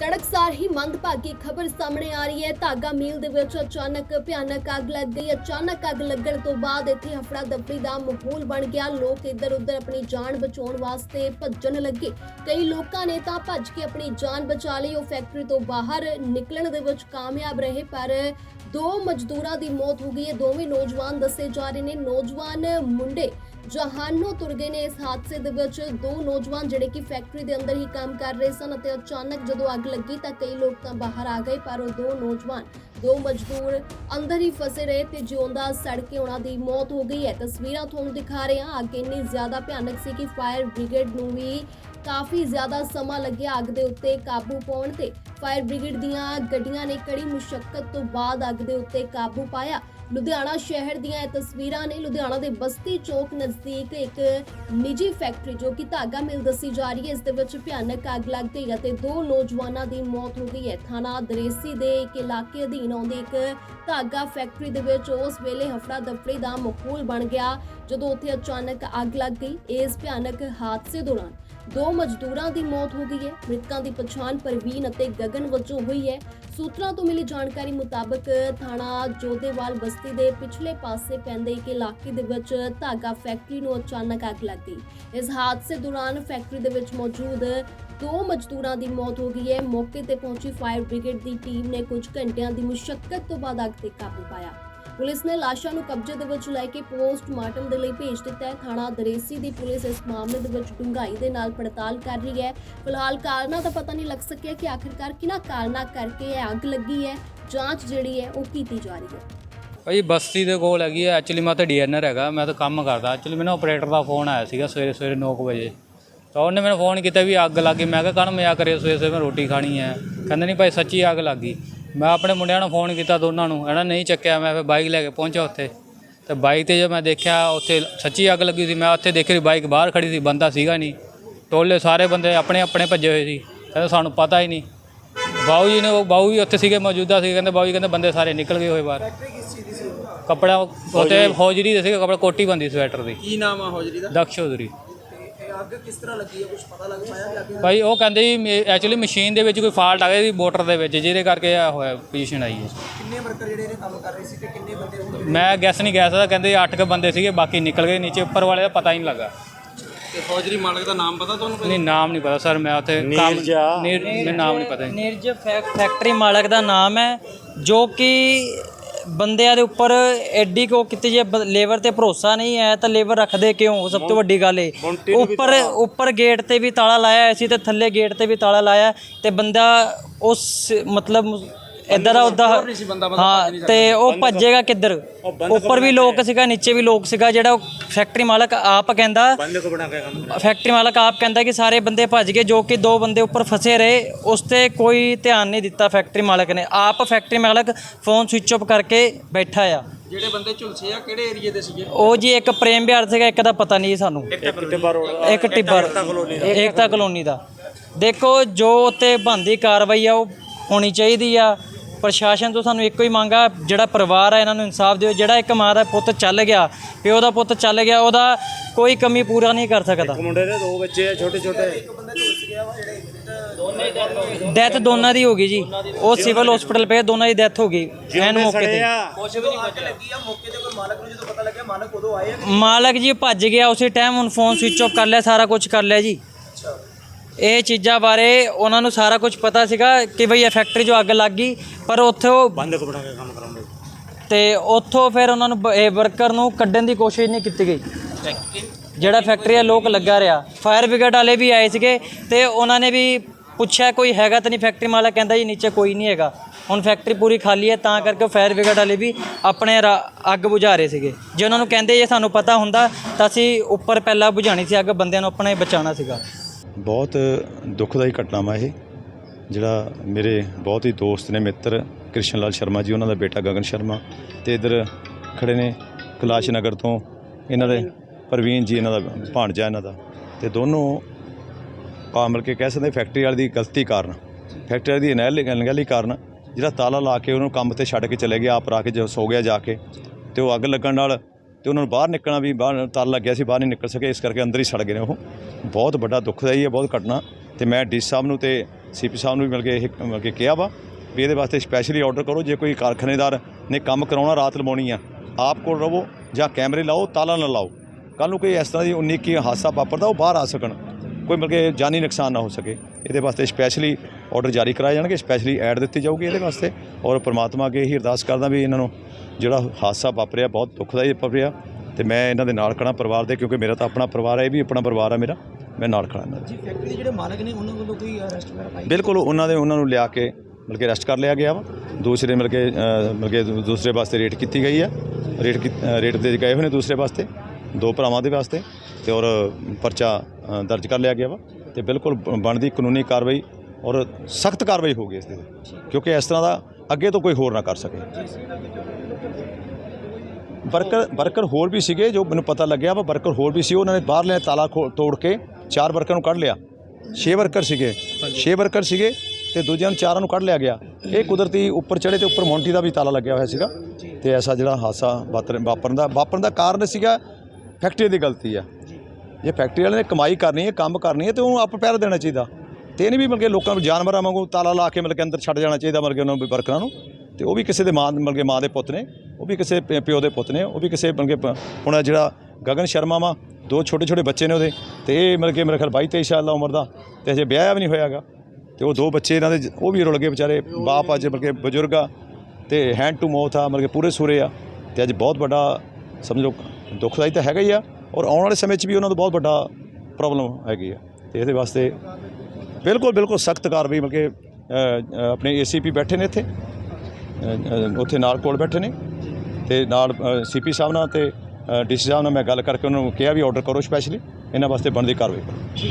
ਤੜਕਸਾਰ ਹੀ ਮੰਦਭਾਗੀ ਖਬਰ ਸਾਹਮਣੇ ਆ ਰਹੀ ਹੈ। ਧਾਗਾ ਮੀਲ ਦੇ ਵਿੱਚ ਅਚਾਨਕ ਭਿਆਨਕ ਅੱਗ ਲੱਗ ਗਈ। ਅਚਾਨਕ ਅੱਗ ਲੱਗਣ ਤੋਂ ਬਾਅਦ ਇੱਥੇ ਹਫੜਾ ਦਫੜੀ ਦਾ ਮਾਹੌਲ ਬਣ ਗਿਆ। ਲੋਕ ਇੱਧਰ ਉੱਧਰ ਆਪਣੀ ਜਾਨ ਬਚਾਉਣ ਵਾਸਤੇ ਭੱਜਣ ਲੱਗੇ। ਕਈ ਲੋਕਾਂ ਨੇ ਤਾਂ ਭੱਜ ਕੇ ਆਪਣੀ ਜਾਨ ਬਚਾ ਲਈ। ਉਹ ਫੈਕਟਰੀ ਤੋਂ ਬਾਹਰ ਨਿਕਲਣ ਦੇ ਵਿੱਚ ਕਾਮਯਾਬ ਰਹੇ, ਪਰ ਦੋ ਮਜ਼ਦੂਰਾਂ ਦੀ ਮੌਤ ਹੋ ਗਈ ਹੈ। ਦੋਵੇਂ ਨੌਜਵਾਨ ਦੱਸੇ ਜਾ ਰਹੇ ਨੇ। ਨੌਜਵਾਨ ਮੁੰਡੇ ਜਹਾਨੋਂ ਤੁਰ ਗਏ ਨੇ ਇਸ ਹਾਦਸੇ ਦੇ ਵਿੱਚ ਦੋ ਨੌਜਵਾਨ ਜਿਹੜੇ ਕਿ ਫੈਕਟਰੀ ਦੇ ਅੰਦਰ ਹੀ ਕੰਮ ਕਰ ਰਹੇ ਸਨ ਅਤੇ ਅਚਾਨਕ ਜਦੋਂ ਅੱਗ ਲੱਗੀ ਤਾਂ ਕਈ ਲੋਕ ਤਾਂ ਬਾਹਰ ਆ ਗਏ, ਪਰ ਉਹ ਦੋ ਨੌਜਵਾਨ, ਦੋ ਮਜ਼ਦੂਰ ਅੰਦਰ ਹੀ ਫਸੇ ਰਹੇ ਤੇ ਜਿਉਂਦਾ ਸੜ ਕੇ ਉਹਨਾਂ ਦੀ ਮੌਤ ਹੋ ਗਈ ਹੈ। ਤਸਵੀਰਾਂ ਤੁਹਾਨੂੰ ਦਿਖਾ ਰਹੇ ਹਾਂ। ਅੱਗ ਇੰਨੀ ਜ਼ਿਆਦਾ ਭਿਆਨਕ ਸੀ ਕਿ ਫਾਇਰ ਬ੍ਰਿਗੇਡ ਨੂੰ ਵੀ ਕਾਫੀ ਜ਼ਿਆਦਾ ਸਮਾਂ ਲੱਗਿਆ ਅੱਗ ਦੇ ਉੱਤੇ ਕਾਬੂ ਪਾਉਣ ਤੇ। ਫਾਇਰ ਬ੍ਰਿਗੇਡ ਦੀਆਂ ਗੱਡੀਆਂ ਨੇ ਕੜੀ ਮੁਸ਼ਕਲ ਤੋਂ ਬਾਅਦ ਅੱਗ ਦੇ ਉੱਤੇ ਕਾਬੂ ਪਾਇਆ। ਲੁਧਿਆਣਾ ਸ਼ਹਿਰ ਦੀਆਂ ਇਹ ਤਸਵੀਰਾਂ ਨੇ ਲੁਧਿਆਣਾ ਦੇ ਬਸਤੀ ਚੌਕ ਨਜ਼ਦੀਕ ਇੱਕ ਨਿੱਜੀ ਫੈਕਟਰੀ ਜੋ ਕਿ ਧਾਗਾ ਮਿਲ ਦੱਸੀ ਜਾ ਰਹੀ ਹੈ, ਇਸ ਦੇ ਵਿੱਚ ਭਿਆਨਕ ਅੱਗ ਲੱਗ ਗਈ ਅਤੇ ਦੋ ਨੌਜਵਾਨਾਂ ਦੀ ਮੌਤ ਹੋ ਗਈ ਹੈ। ਥਾਣਾ ਦਰੇਸੀ ਦੇ ਇੱਕ ਇਲਾਕੇ ਅਧੀਨ ਆਉਂਦੀ ਇੱਕ ਧਾਗਾ ਫੈਕਟਰੀ ਦੇ ਵਿੱਚ ਉਸ ਵੇਲੇ ਹਫੜਾ ਦਫੜੀ ਦਾ ਮਾਹੌਲ ਬਣ ਗਿਆ, ਜਦੋਂ ਉੱਥੇ ਅਚਾਨਕ ਅੱਗ ਲੱਗ ਗਈ। ਇਸ ਭਿਆਨਕ ਹਾਦਸੇ ਦੌਰਾਨ ਦੋ ਮਜ਼ਦੂਰਾਂ ਦੀ ਮੌਤ ਹੋ ਗਈ ਹੈ। ਮ੍ਰਿਤਕਾਂ ਦੀ ਪਛਾਣ ਪ੍ਰਵੀਨ ਅਤੇ ਗਗਨ ਵਜੋਂ ਹੋਈ ਹੈ। ਸੂਤਰਾਂ ਤੋਂ ਮਿਲੀ ਜਾਣਕਾਰੀ ਮੁਤਾਬਕ ਥਾਣਾ ਜੋਧੇਵਾਲ ਬਸਤੀ ਦੇ ਪਿਛਲੇ ਪਾਸੇ ਪੈਂਦੇ ਇੱਕ ਇਲਾਕੇ ਦੇ ਵਿੱਚ ਧਾਗਾ ਫੈਕਟਰੀ ਨੂੰ ਅਚਾਨਕ ਅੱਗ ਲੱਗ ਗਈ। ਇਸ ਹਾਦਸੇ ਦੌਰਾਨ ਫੈਕਟਰੀ ਦੇ ਵਿੱਚ ਮੌਜੂਦ ਦੋ ਮਜ਼ਦੂਰਾਂ ਦੀ ਮੌਤ ਹੋ ਗਈ ਹੈ। ਮੌਕੇ ਤੇ ਪਹੁੰਚੀ ਫਾਇਰ ਬ੍ਰਿਗੇਡ ਦੀ ਟੀਮ ਨੇ ਕੁਝ ਘੰਟਿਆਂ ਦੀ ਮੁਸ਼ਕਲ ਤੋਂ ਬਾਅਦ ਅੱਗ ਤੇ ਕਾਬੂ ਪਾਇਆ। ਪੁਲਿਸ ਨੇ ਲਾਸ਼ਾਂ ਨੂੰ ਕਬਜ਼ੇ ਦੇ ਵਿੱਚ ਲੈ ਕੇ ਪੋਸਟਮਾਰਟਮ ਦੇ ਲਈ ਭੇਜ ਦਿੱਤਾ ਹੈ। ਥਾਣਾ ਦਰੇਸੀ ਦੀ ਪੁਲਿਸ ਇਸ ਮਾਮਲੇ ਦੇ ਵਿੱਚ ਡੂੰਘਾਈ ਦੇ ਨਾਲ ਪੜਤਾਲ ਕਰ ਰਹੀ ਹੈ। ਫਿਲਹਾਲ ਕਾਰਨਾਂ ਦਾ ਪਤਾ ਨਹੀਂ ਲੱਗ ਸਕਿਆ ਕਿ ਆਖਿਰਕਾਰ ਕਿਹਨਾਂ ਕਾਰਨਾਂ ਕਰਕੇ ਇਹ ਅੱਗ ਲੱਗੀ ਹੈ। ਜਾਂਚ ਜਿਹੜੀ ਹੈ ਉਹ ਕੀਤੀ ਜਾ ਰਹੀ ਹੈ। ਭਾਈ, ਬਸਤੀ ਦੇ ਕੋਲ ਹੈਗੀ ਹੈ। ਐਕਚੁਅਲੀ ਮੈਂ ਤਾਂ ਡੀਐਨਆਰ ਹੈਗਾ। ਮੈਂ ਤਾਂ ਕੰਮ ਕਰਦਾ। ਐਕਚੁਅਲੀ ਮੈਨੂੰ ਆਪਰੇਟਰ ਦਾ ਫੋਨ ਆਇਆ ਸੀਗਾ ਸਵੇਰੇ ਸਵੇਰੇ 9 ਵਜੇ। ਤਾਂ ਉਹਨੇ ਮੈਨੂੰ ਫੋਨ ਕੀਤਾ ਵੀ ਅੱਗ ਲੱਗ ਗਈ। ਮੈਂ ਕਿਹਾ, ਕਾਹਨੂੰ ਮਜ਼ਾਕ ਕਰਿਆ? ਸਵੇਰੇ ਸਵੇਰੇ ਮੈਂ ਰੋਟੀ ਖਾਣੀ ਹੈ। ਕਹਿੰਦੇ, ਨਹੀਂ ਭਾਈ, ਸੱਚੀ ਅੱਗ ਲੱਗ ਗਈ। ਮੈਂ ਆਪਣੇ ਮੁੰਡਿਆਂ ਨੂੰ ਫੋਨ ਕੀਤਾ ਦੋਨਾਂ ਨੂੰ ਇਹਨਾਂ ਨਹੀਂ ਚੱਕਿਆ ਮੈਂ ਫਿਰ ਬਾਈਕ ਲੈ ਕੇ ਪਹੁੰਚਿਆ ਉੱਥੇ। ਤੇ ਬਾਈਕ ਤੇ ਜਦ ਮੈਂ ਦੇਖਿਆ ਉੱਥੇ ਸੱਚੀ ਅੱਗ ਲੱਗੀ ਸੀ ਮੈਂ ਉੱਥੇ ਦੇਖੀ ਬਾਈਕ ਬਾਹਰ ਖੜੀ ਸੀ ਬੰਦਾ ਸੀਗਾ ਨਹੀਂ। ਟੋਲੇ ਸਾਰੇ ਬੰਦੇ ਆਪਣੇ ਆਪਣੇ ਭੱਜੇ ਹੋਏ ਸੀ ਕਹਿੰਦੇ ਸਾਨੂੰ ਪਤਾ ਹੀ ਨਹੀਂ। ਬਾਊ ਜੀ ਨੇ ਉਹ ਬਾਊ ਵੀ ਉੱਥੇ ਸੀਗੇ ਮੌਜੂਦਾ ਸੀ ਕਹਿੰਦੇ ਬਾਊ ਜੀ ਕਹਿੰਦੇ ਬੰਦੇ ਸਾਰੇ ਨਿਕਲ ਗਏ ਹੋਏ ਬਾਹਰ। ਕੱਪੜਾ ਉੱਥੇ ਹੌਜਰੀ ਦੇ ਸੀਗੇ ਕੱਪੜਾ ਕੋਟੀ ਬੰਦੀ ਸਵੈਟਰ ਦੀ। ਕੀ ਨਾਮ ਆ ਹੌਜਰੀ ਦਾ? ਦਕਸ਼ ਅੱਗ ਕਿਸ ਤਰ੍ਹਾਂ ਲੱਗੀ ਹੈ? ਕੁਝ ਪਤਾ ਲੱਗ ਪਾਇਆ ਕਿ ਅੱਗ ਭਾਈ ਉਹ ਕਹਿੰਦੇ ਜੀ ਐਕਚੁਅਲੀ ਮਸ਼ੀਨ ਦੇ ਵਿੱਚ ਕੋਈ ਫਾਲਟ ਆ ਗਿਆ ਸੀ ਮੋਟਰ ਦੇ ਵਿੱਚ ਜਿਹਦੇ ਕਰਕੇ ਇਹ ਹੋਇਆ ਪੋਜੀਸ਼ਨ ਆਈ ਹੈ। ਕਿੰਨੇ ਵਰਕਰ ਜਿਹੜੇ ਨੇ ਕੰਮ ਕਰ ਰਹੇ ਸੀ ਤੇ ਕਿੰਨੇ ਬੰਦੇ ਹੁਣ ਮੈਂ ਗੈਸ ਨਹੀਂ ਕਹਿ ਸਕਦਾ ਕਹਿੰਦੇ 8 ਕ ਬੰਦੇ ਸੀਗੇ ਬਾਕੀ ਨਿਕਲ ਗਏ ਨੀਚੇ ਉੱਪਰ ਵਾਲੇ ਦਾ ਪਤਾ ਹੀ ਨਹੀਂ ਲੱਗਾ। ਤੇ ਹੌਜਰੀ ਮਾਲਕ ਦਾ ਨਾਮ ਪਤਾ ਤੁਹਾਨੂੰ ਨਹੀਂ ਨਾਮ ਨਹੀਂ ਪਤਾ ਸਰ ਮੈਂ ਉੱਥੇ ਕੰਮ ਨੀਰ ਮੈਨੂੰ ਨਾਮ ਨਹੀਂ ਪਤਾ ਜੀ। ਨਿਰਜ ਫੈਕ- ਫੈਕਟਰੀ ਮਾਲਕ ਦਾ ਨਾਮ ਹੈ ਜੋ ਕਿ ਬੰਦਿਆਂ ਦੇ ਉੱਪਰ ਐਡੀ ਕੋ ਕਿਤੇ ਜੇ ਲੇਬਰ ਤੇ ਭਰੋਸਾ ਨਹੀਂ ਹੈ ਤਾਂ ਲੇਬਰ ਰੱਖਦੇ ਕਿਉਂ? ਸਭ ਤੋਂ ਵੱਡੀ ਗੱਲ ਏ ਉੱਪਰ ਉੱਪਰ ਗੇਟ ਤੇ ਵੀ ਤਾਲਾ ਲਾਇਆ ਸੀ ਤੇ ਥੱਲੇ ਗੇਟ ਤੇ ਵੀ ਤਾਲਾ ਲਾਇਆ ਤੇ ਬੰਦਾ ਉਸ ਮਤਲਬ ਇਦਾਂ ਦਾ ਉਦਾਂ ਹਾਂ ਤੇ ਉਹ ਭੱਜੇਗਾ ਕਿੱਧਰ? ਉੱਪਰ ਵੀ ਲੋਕ ਸੀਗਾ ਨੀਚੇ ਵੀ ਲੋਕ ਸੀਗਾ ਜਿਹੜਾ ਉਹ ਫੈਕਟਰੀ ਮਾਲਕ ਆਪ ਕਹਿੰਦਾ ਫੈਕਟਰੀ ਮਾਲਕ ਆਪ ਕਹਿੰਦਾ ਕਿ ਸਾਰੇ ਬੰਦੇ ਭੱਜ ਗਏ ਜੋ ਕਿ ਦੋ ਬੰਦੇ ਉੱਪਰ ਫਸੇ ਰਹੇ ਉਸ ਤੇ ਕੋਈ ਧਿਆਨ ਨਹੀਂ ਦਿੱਤਾ ਫੈਕਟਰੀ ਮਾਲਕ ਨੇ। ਆਪ ਫੈਕਟਰੀ ਮਾਲਕ ਫੋਨ ਸਵਿਚ ਆਫ ਕਰਕੇ ਬੈਠਾ ਆ। ਜਿਹੜੇ ਬੰਦੇ ਝੁਲਸੇ ਆ ਕਿਹੜੇ ਏਰੀਏ ਦੇ ਸੀਗੇ? ਉਹ ਜੀ ਇੱਕ ਪ੍ਰੇਮ ਵਿਹਾਰ ਸੀਗਾ ਇੱਕ ਦਾ ਪਤਾ ਨਹੀਂ ਸਾਨੂੰ। ਇੱਕ ਟਿੱਬਰ। ਏਕਤਾ ਕਲੋਨੀ ਦਾ। ਦੇਖੋ ਜੋ ਉੱਤੇ ਬੰਦੀ ਕਾਰਵਾਈ ਆ ਉਹ ਹੋਣੀ ਚਾਹੀਦੀ ਆ। ਪ੍ਰਸ਼ਾਸਨ ਤੋਂ ਸਾਨੂੰ ਇੱਕੋ ਹੀ ਮੰਗ ਆ ਜਿਹੜਾ ਪਰਿਵਾਰ ਆ ਇਹਨਾਂ ਨੂੰ ਇਨਸਾਫ ਦਿਓ ਜਿਹੜਾ ਇੱਕ ਮਾਂ ਦਾ ਪੁੱਤ ਚੱਲ ਗਿਆ ਪਿਓ ਦਾ ਪੁੱਤ ਚੱਲ ਗਿਆ ਉਹਦਾ ਕੋਈ ਕਮੀ ਪੂਰਾ ਨਹੀਂ ਕਰ ਸਕਦਾ। ਮੁੰਡੇ ਦੇ ਦੋ ਬੱਚੇ ਆ ਛੋਟੇ ਛੋਟੇ। ਡੈਥ ਦੋਨਾਂ ਦੀ ਹੋ ਗਈ ਜੀ। ਉਹ ਸਿਵਲ ਹਸਪੀਟਲ ਪਏ ਦੋਨਾਂ ਦੀ ਡੈਥ ਹੋ ਗਈ। ਐਨ ਮੌਕੇ ਤੇ ਅੱਗ ਲੱਗੀ ਆ ਮੌਕੇ ਤੇ। ਕੋਈ ਮਾਲਕ ਨੂੰ ਜਦੋਂ ਪਤਾ ਲੱਗਿਆ ਮਾਲਕ ਉਦੋਂ ਆਏ ਆ ਮਾਲਕ ਜੀ ਭੱਜ ਗਿਆ ਉਸੇ ਟਾਈਮ ਹੁਣ ਫੋਨ ਸਵਿਚ ਆਫ ਕਰ ਲਿਆ ਸਾਰਾ ਕੁਝ ਕਰ ਲਿਆ ਜੀ। ਇਹ ਚੀਜ਼ਾਂ ਬਾਰੇ ਉਹਨਾਂ ਨੂੰ ਸਾਰਾ ਕੁਝ ਪਤਾ ਸੀਗਾ ਕਿ ਭਈ ਇਹ ਫੈਕਟਰੀ 'ਚੋਂ ਅੱਗ ਲੱਗ ਗਈ ਪਰ ਉੱਥੇ ਉਹ ਬੰਦ ਕੋ ਬਣਾ ਕੇ ਕੰਮ ਕਰਾਉਂਦੇ ਤੇ ਉੱਥੋਂ ਫਿਰ ਉਹਨਾਂ ਨੂੰ ਬ- ਇਹ ਵਰਕਰ ਨੂੰ ਕੱਢਣ ਦੀ ਕੋਸ਼ਿਸ਼ ਨਹੀਂ ਕੀਤੀ ਗਈ। ਜਿਹੜਾ ਫੈਕਟਰੀ ਆ ਲੋਕ ਲੱਗਾ ਰਿਹਾ। ਫਾਇਰ ਬ੍ਰਿਗੇਡ ਵਾਲੇ ਵੀ ਆਏ ਸੀਗੇ ਤੇ ਉਹਨਾਂ ਨੇ ਵੀ ਪੁੱਛਿਆ ਕੋਈ ਹੈਗਾ ਤਾਂ ਨਹੀਂ ਫੈਕਟਰੀ ਮਾਲਕ ਕਹਿੰਦਾ ਜੀ ਨੀਚੇ ਕੋਈ ਨਹੀਂ ਹੈਗਾ। ਹੁਣ ਫੈਕਟਰੀ ਪੂਰੀ ਖਾਲੀ ਹੈ ਤਾਂ ਕਰਕੇ ਫਾਇਰ ਬ੍ਰਿਗੇਡ ਵਾਲੇ ਵੀ ਆਪਣੇ ਰਾ- ਅੱਗ ਬੁਝਾ ਰਹੇ ਸੀਗੇ। ਜੇ ਉਹਨਾਂ ਨੂੰ ਕਹਿੰਦੇ ਜੇ ਸਾਨੂੰ ਪਤਾ ਹੁੰਦਾ ਤਾਂ ਅਸੀਂ ਉੱਪਰ ਪਹਿਲਾਂ ਬੁਝਾਣੀ ਸੀ ਅੱਗ ਬੰਦਿਆਂ ਨੂੰ ਆਪਣੇ ਬਚਾਉਣਾ ਸੀਗਾ। ਬਹੁਤ ਦੁਖਦਾਈ ਘਟਨਾਵਾ ਇਹ, ਜਿਹੜਾ ਮੇਰੇ ਬਹੁਤ ਹੀ ਦੋਸਤ ਨੇ ਮਿੱਤਰ ਕ੍ਰਿਸ਼ਨ ਲਾਲ ਸ਼ਰਮਾ ਜੀ, ਉਹਨਾਂ ਦਾ ਬੇਟਾ ਗਗਨ ਸ਼ਰਮਾ ਤੇ ਇਧਰ ਖੜੇ ਨੇ ਕੈਲਾਸ਼ ਨਗਰ ਤੋਂ ਇਹਨਾਂ ਦੇ ਪ੍ਰਵੀਨ ਜੀ, ਇਹਨਾਂ ਦਾ ਭਾਣਜਾ ਇਹਨਾਂ ਦਾ ਤੇ ਦੋਨੋਂ ਪਾ ਮਿਲ ਕੇ ਕਹਿ ਸਕਦੇ ਫੈਕਟਰੀ ਵਾਲੇ ਦੀ ਗਲਤੀ ਕਾਰਨ, ਫੈਕਟਰੀ ਵਾਲੇ ਦੀ ਅਨੈਲ ਅਣਗਹਿਲੀ ਕਾਰਨ ਜਿਹੜਾ ਤਾਲਾ ਲਾ ਕੇ ਉਹਨੂੰ ਕੰਮ ਤੇ ਛੱਡ ਕੇ ਚਲੇ ਗਿਆ ਆਪ ਰਾ ਕੇ ਜੋ ਸੋ ਗਿਆ ਜਾ ਕੇ ਤੇ ਉਹ ਅੱਗ ਲੱਗਣ ਨਾਲ ਤੇ ਉਹਨਾਂ ਨੂੰ ਬਾਹਰ ਨਿਕਲਣਾ ਵੀ ਬਾਹਰ ਤਾਲਾ ਲੱਗਿਆ ਸੀ, ਬਾਹਰ ਨਹੀਂ ਨਿਕਲ ਸਕੇ, ਇਸ ਕਰਕੇ ਅੰਦਰ ਹੀ ਸੜ ਗਏ ਨੇ ਉਹ। ਬਹੁਤ ਵੱਡਾ ਦੁਖਦਾਈ ਹੈ, ਬਹੁਤ ਘਟਨਾ। ਤੇ ਮੈਂ ਡੀ ਸਾਹਿਬ ਨੂੰ ਤੇ ਸੀਪੀ ਸਾਹਿਬ ਨੂੰ ਵੀ ਮਿਲ ਕੇ ਇਹ ਮਿਲ ਕੇ ਕਿਹਾ ਵਾ ਵੀ ਇਹਦੇ ਵਾਸਤੇ ਸਪੈਸ਼ਲੀ ਆਰਡਰ ਕਰੋ, ਜੇ ਕੋਈ ਕਾਰਖਾਨੇਦਾਰ ਨੇ ਕੰਮ ਕਰਾਉਣਾ ਰਾਤ ਲਵਾਉਣੀ ਆ, ਆਪ ਕੋਲ ਰਵੋ ਜਾਂ ਕੈਮਰੇ ਲਾਓ, ਤਾਲਾ ਨਾ ਲਾਓ। ਕੱਲ ਨੂੰ ਕੋਈ ਇਸ ਤਰ੍ਹਾਂ ਦੀ 19 ਕੀ ਹਾਦਸਾ ਵਾਪਰਦਾ, ਉਹ ਬਾਹਰ ਆ ਸਕਣ। ਕੋਈ ਮਿਲ ਕੇ ਜਾਨੀ ਨੁਕਸਾਨ ਨਾ ਹੋ ਸਕੇ। ਇਹਦੇ ਵਾਸਤੇ ਸਪੈਸ਼ਲੀ ਆਰਡਰ ਜਾਰੀ ਕਰਾਏ ਜਾਣਗੇ ਸਪੈਸ਼ਲੀ ਐਡ ਦਿੱਤੀ ਜਾਊਗੀ ਇਹਦੇ ਵਾਸਤੇ। ਔਰ ਪ੍ਰਮਾਤਮਾ ਅੱਗੇ ਇਹੀ ਅਰਦਾਸ ਕਰਦਾ ਵੀ ਇਹਨਾਂ ਨੂੰ ਜਿਹੜਾ ਹਾਦਸਾ ਵਾਪਰਿਆ ਬਹੁਤ ਦੁਖਦਾਈ ਵਾਪਰਿਆ। ਤੇ ਮੈਂ ਇਹਨਾਂ ਦੇ ਨਾਲ ਖੜਾ ਪਰਿਵਾਰ ਦੇ ਕਿਉਂਕਿ ਮੇਰਾ ਤਾਂ ਆਪਣਾ ਪਰਿਵਾਰ ਹੈ ਇਹ ਵੀ ਆਪਣਾ ਪਰਿਵਾਰ ਹੈ ਮੇਰਾ। ਮੈਂ ਨਾਲ ਖੜਾ ਇਹਨਾਂ ਜੀ ਫੈਕਟਰੀ ਦੇ ਜਿਹੜੇ ਮਾਲਕ ਨੇ ਉਹਨਾਂ ਵੱਲੋਂ ਕੋਈ ਅਰੈਸਟ ਵਗੈਰਾ ਪਾਈ? ਬਿਲਕੁਲ ਉਹਨਾਂ ਦੇ ਉਹਨਾਂ ਨੂੰ ਲਿਆ ਕੇ ਮਿਲ ਕੇ ਅਰੈਸਟ ਕਰ ਲਿਆ ਗਿਆ ਵਾ। ਦੂਸਰੇ ਮਿਲ ਕੇ ਮਿਲ ਕੇ ਦੂਸਰੇ ਵਾਸਤੇ ਰੇਟ ਕੀਤੀ ਗਈ ਆ ਰੇਟ ਰੇਟ ਦੇ ਗਏ ਹੋਏ ਨੇ ਦੂਸਰੇ ਵਾਸਤੇ ਦੋ ਭਰਾਵਾਂ ਦੇ ਵਾਸਤੇ। ਤੇ ਔਰ ਪਰਚਾ ਦਰਜ ਕਰ ਲਿਆ ਗਿਆ ਵਾ ਤੇ ਬਿਲਕੁਲ ਬਣਦੀ ਕਾਨੂੰਨੀ ਕਾਰਵਾਈ ਔਰ ਸਖਤ ਕਾਰਵਾਈ ਹੋਊਗੀ ਇਸ ਦੇ ਕਿਉਂਕਿ ਇਸ ਤਰ੍ਹਾਂ ਦਾ ਅੱਗੇ ਤੋਂ ਕੋਈ ਹੋਰ ਨਾ ਕਰ ਸਕੇ। ਵਰਕਰ ਵਰਕਰ ਹੋਰ ਵੀ ਸੀਗੇ ਜੋ ਮੈਨੂੰ ਪਤਾ ਲੱਗਿਆ ਵਾ ਵਰਕਰ ਹੋਰ ਵੀ ਸੀ ਉਹਨਾਂ ਨੇ ਬਾਹਰਲੇ ਤਾਲਾ ਤੋੜ ਕੇ ਚਾਰ ਵਰਕਰ ਨੂੰ ਕੱਢ ਲਿਆ। 6 ਵਰਕਰ ਸੀਗੇ। 6 ਵਰਕਰ ਸੀਗੇ ਤੇ ਦੂਜਿਆਂ ਨੂੰ ਚਾਰਾਂ ਨੂੰ ਕੱਢ ਲਿਆ ਗਿਆ। ਇਹ ਕੁਦਰਤੀ ਉੱਪਰ ਚੜੇ ਤੇ ਉੱਪਰ ਮੌਂਟੀ ਦਾ ਵੀ ਤਾਲਾ ਲੱਗਿਆ ਹੋਇਆ ਸੀਗਾ। ਤੇ ਐਸਾ ਜਿਹੜਾ ਵਾਪਰ- ਵਾਪਰਨ ਦਾ ਵਾਪਰਨ ਦਾ ਕਾਰਨ ਸੀਗਾ ਫੈਕਟਰੀ ਦੀ ਗਲਤੀ ਆ। ਜੇ ਫੈਕਟਰੀ ਵਾਲਿਆਂ ਨੇ ਕਮਾਈ ਕਰਨੀ ਹੈ, ਕੰਮ ਕਰਨੀ ਹੈ, ਤੇ ਉਹਨੂੰ ਆਪ ਪੈਰ ਦੇਣਾ ਚਾਹੀਦਾ। ਤੇ ਇਹ ਨਹੀਂ ਵੀ ਮਤਲਬ ਕਿ ਲੋਕਾਂ ਨੂੰ ਜਾਨਵਰਾਂ ਵਾਂਗੂ ਤਾਲਾ ਲਾ ਕੇ ਮਤਲਬ ਕਿ ਅੰਦਰ ਛੱਡ ਜਾਣਾ ਚਾਹੀਦਾ, ਮਤਲਬ ਕਿ ਉਹਨਾਂ ਨੂੰ ਵਰਕਰਾਂ ਨੂੰ। ਤੇ ਉਹ ਵੀ ਕਿਸੇ ਦੇ ਮਾਂ, ਮਤਲਬ ਕਿ ਮਾਂ ਦੇ ਪੁੱਤ ਨੇ, ਉਹ ਵੀ ਕਿਸੇ ਪ- ਪਿਓ ਦੇ ਪੁੱਤ ਨੇ, ਉਹ ਵੀ ਕਿਸੇ ਮਤਲਬ ਕਿ ਹੁਣ ਜਿਹੜਾ ਗਗਨ ਸ਼ਰਮਾ ਵਾ, ਦੋ ਛੋਟੇ ਛੋਟੇ ਬੱਚੇ ਨੇ ਉਹਦੇ, ਤੇ ਇਹ ਮਤਲਬ ਕਿ ਮੇਰੇ ਖਿਆਲ 22 23 ਸਾਲ ਦਾ ਉਮਰ ਦਾ, ਤੇ ਅਜੇ ਵਿਆਹ ਵੀ ਨਹੀਂ ਹੋਇਆਗਾ ਤੇ ਉਹ ਦੋ ਬੱਚੇ ਇਹਨਾਂ ਦੇ, ਉਹ ਵੀ ਰੁਲ ਗਏ ਵਿਚਾਰੇ, ਬਾਪ ਅੱਜ ਮਤਲਬ ਕਿ ਬਜ਼ੁਰਗ ਆ, ਤੇ ਹੈਂਡ ਟੂ ਮਾਊਥ ਆ, ਮਤਲਬ ਕਿ ਪੂਰੇ ਸੂਰੇ ਆ। ਤੇ ਅੱਜ ਬਹੁਤ ਵੱਡਾ, ਸਮਝੋ ਦੁੱਖਦਾਈ ਤਾਂ ਹੈਗਾ ਹੀ ਆ। ਔਰ ਆਉਣ ਵਾਲੇ ਸਮੇਂ 'ਚ ਵੀ ਉਹਨਾਂ ਦਾ ਬਹੁਤ ਵੱਡਾ ਪ੍ਰੋਬਲਮ ਹੈਗੀ ਆ। ਤੇ ਇਹਦੇ ਵਾਸਤੇ ਬਿਲਕੁਲ ਬਿਲਕੁਲ ਸਖਤ ਕਾਰਵਾਈ ਮਤਲਬ ਕਿ ਅ, ਅ, ਆਪਣੇ ਏਸੀਪੀ ਬੈਠੇ ਨੇ ਇੱਥੇ। ਉੱਥੇ ਨਾਲ ਕੋਲ ਬੈਠੇ ਨੇ। ਤੇ ਨਾਲ ਸੀਪੀ ਸਾਹਿਬ ਨਾਲ ਤੇ ਡੀਸੀ ਸਾਹਿਬ ਨਾਲ ਮੈਂ ਗੱਲ ਕਰਕੇ ਉਹਨਾਂ ਨੂੰ ਕਿਹਾ ਵੀ ਆਰਡਰ ਕਰੋ ਸਪੈਸ਼ਲੀ ਇਹਨਾਂ ਵਾਸਤੇ ਬਣਦੀ ਕਾਰਵਾਈ ਕਰੋ।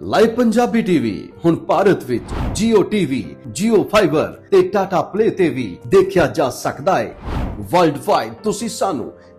ਲਾਈਵ ਪੰਜਾਬੀ ਟੀਵੀ ਹੁਣ ਭਾਰਤ ਵਿੱਚ Jio TV, Jio Fiber ਤੇ Tata Play ਤੇ ਵੀ ਦੇਖਿਆ ਜਾ ਸਕਦਾ ਹੈ। ਵਰਲਡ ਵਾਈਡ ਤੁਸੀਂ ਸਾਨੂੰ